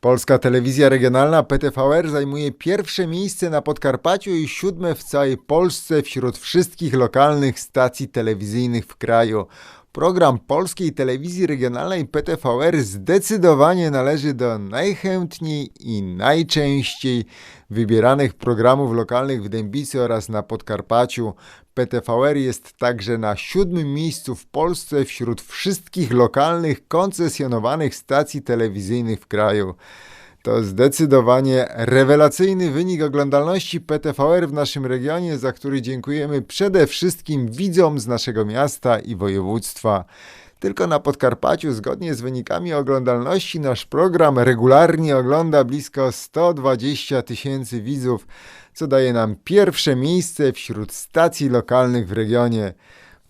Polska telewizja regionalna PTVR zajmuje pierwsze miejsce na Podkarpaciu i siódme w całej Polsce wśród wszystkich lokalnych stacji telewizyjnych w kraju. Program polskiej telewizji regionalnej PTVR zdecydowanie należy do najchętniej i najczęściej wybieranych programów lokalnych w Dębicy oraz na Podkarpaciu. PTVR jest także na siódmym miejscu w Polsce wśród wszystkich lokalnych koncesjonowanych stacji telewizyjnych w kraju. To zdecydowanie rewelacyjny wynik oglądalności PTVR w naszym regionie, za który dziękujemy przede wszystkim widzom z naszego miasta i województwa. Tylko na Podkarpaciu, zgodnie z wynikami oglądalności, nasz program regularnie ogląda blisko 120 tysięcy widzów, co daje nam pierwsze miejsce wśród stacji lokalnych w regionie.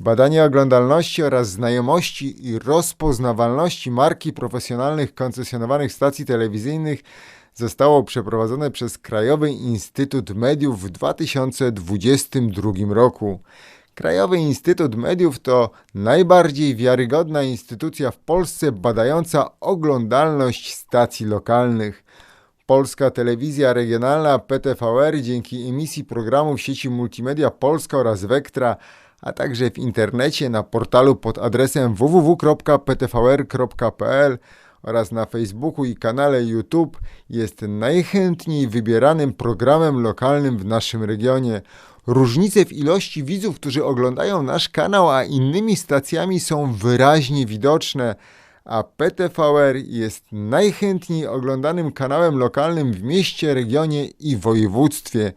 Badanie oglądalności oraz znajomości i rozpoznawalności marki profesjonalnych koncesjonowanych stacji telewizyjnych zostało przeprowadzone przez Krajowy Instytut Mediów w 2022 roku. Krajowy Instytut Mediów to najbardziej wiarygodna instytucja w Polsce badająca oglądalność stacji lokalnych. Polska Telewizja Regionalna PTVR dzięki emisji programów sieci Multimedia Polska oraz Vectra a także w internecie na portalu pod adresem www.ptvr.pl oraz na Facebooku i kanale YouTube jest najchętniej wybieranym programem lokalnym w naszym regionie. Różnice w ilości widzów, którzy oglądają nasz kanał, a innymi stacjami są wyraźnie widoczne, a PTVR jest najchętniej oglądanym kanałem lokalnym w mieście, regionie i województwie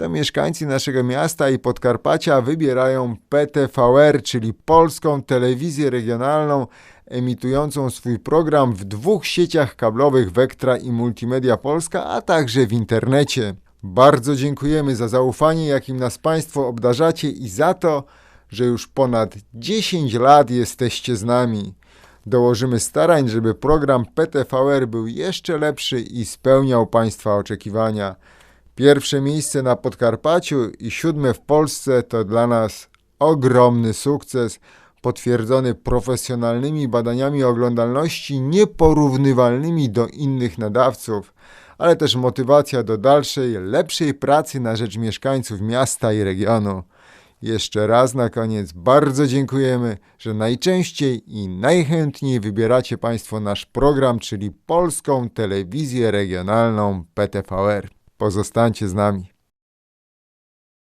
to mieszkańcy naszego miasta i Podkarpacia wybierają PTVR, czyli Polską Telewizję Regionalną, emitującą swój program w dwóch sieciach kablowych Vectra i Multimedia Polska, a także w internecie. Bardzo dziękujemy za zaufanie, jakim nas Państwo obdarzacie i za to, że już ponad 10 lat jesteście z nami. Dołożymy starań, żeby program PTVR był jeszcze lepszy i spełniał Państwa oczekiwania. Pierwsze miejsce na Podkarpaciu i siódme w Polsce to dla nas ogromny sukces, potwierdzony profesjonalnymi badaniami oglądalności nieporównywalnymi do innych nadawców, ale też motywacja do dalszej, lepszej pracy na rzecz mieszkańców miasta i regionu. Jeszcze raz na koniec bardzo dziękujemy, że najczęściej i najchętniej wybieracie Państwo nasz program, czyli Polską Telewizję Regionalną PTVR. Pozostańcie z nami.